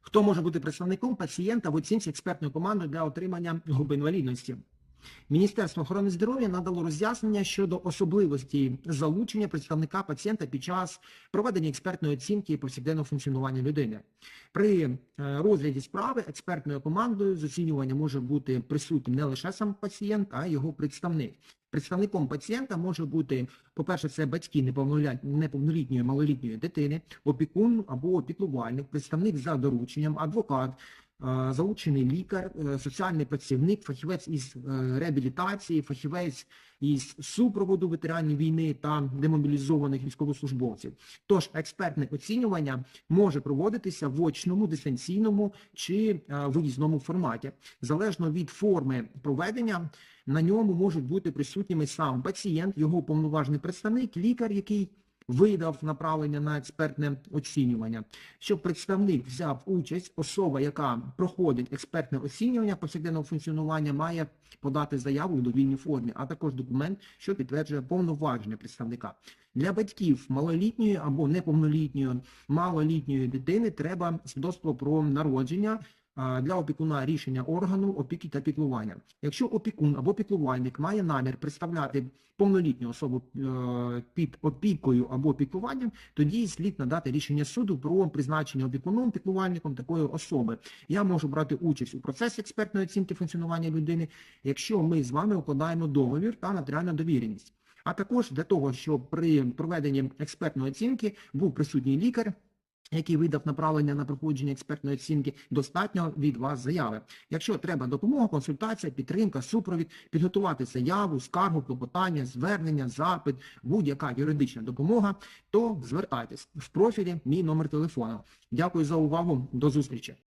Хто може бути представником пацієнта в оцінці експертної команди для отримання групи інвалідності? Міністерство охорони здоров'я надало роз'яснення щодо особливості залучення представника пацієнта під час проведення експертної оцінки повсякденного функціонування людини. При е, розгляді справи експертною командою з оцінювання може бути присутнім не лише сам пацієнт, а й його представник. Представником пацієнта може бути, по-перше, це батьки неповнолітньої малолітньої дитини, опікун або опіклувальник, представник за дорученням, адвокат, залучений лікар, е, соціальний працівник, фахівець із е, реабілітації, фахівець із супроводу ветеранів війни та демобілізованих військовослужбовців. Тож експертне оцінювання може проводитися в очному, дистанційному чи е, виїзному форматі. Залежно від форми проведення, на ньому можуть бути присутніми сам пацієнт, його уповноважений представник, лікар, який видав направлення на експертне оцінювання. Щоб представник взяв участь, особа, яка проходить експертне оцінювання повсякденного функціонування, має подати заяву у довільній формі, а також документ, що підтверджує повноваження представника. Для батьків малолітньої або неповнолітньої малолітньої дитини треба свідоцтво про народження. Для опікуна рішення органу опіки та піклування. Якщо опікун або піклувальник має намір представляти повнолітню особу е, під опікою або піклуванням, тоді слід надати рішення суду про призначення опікуном піклувальником такої особи. Я можу брати участь у процесі експертної оцінки функціонування людини, якщо ми з вами укладаємо договір та нотаріальну довіреність. А також для того, щоб при проведенні експертної оцінки був присутній лікар, який видав направлення на проходження експертної оцінки, достатньо від вас заяви. Якщо треба допомога, консультація, підтримка, супровід, підготувати заяву, скаргу, клопотання, звернення, запит, будь-яка юридична допомога, то звертайтесь в профілі мій номер телефону. Дякую за увагу. До зустрічі.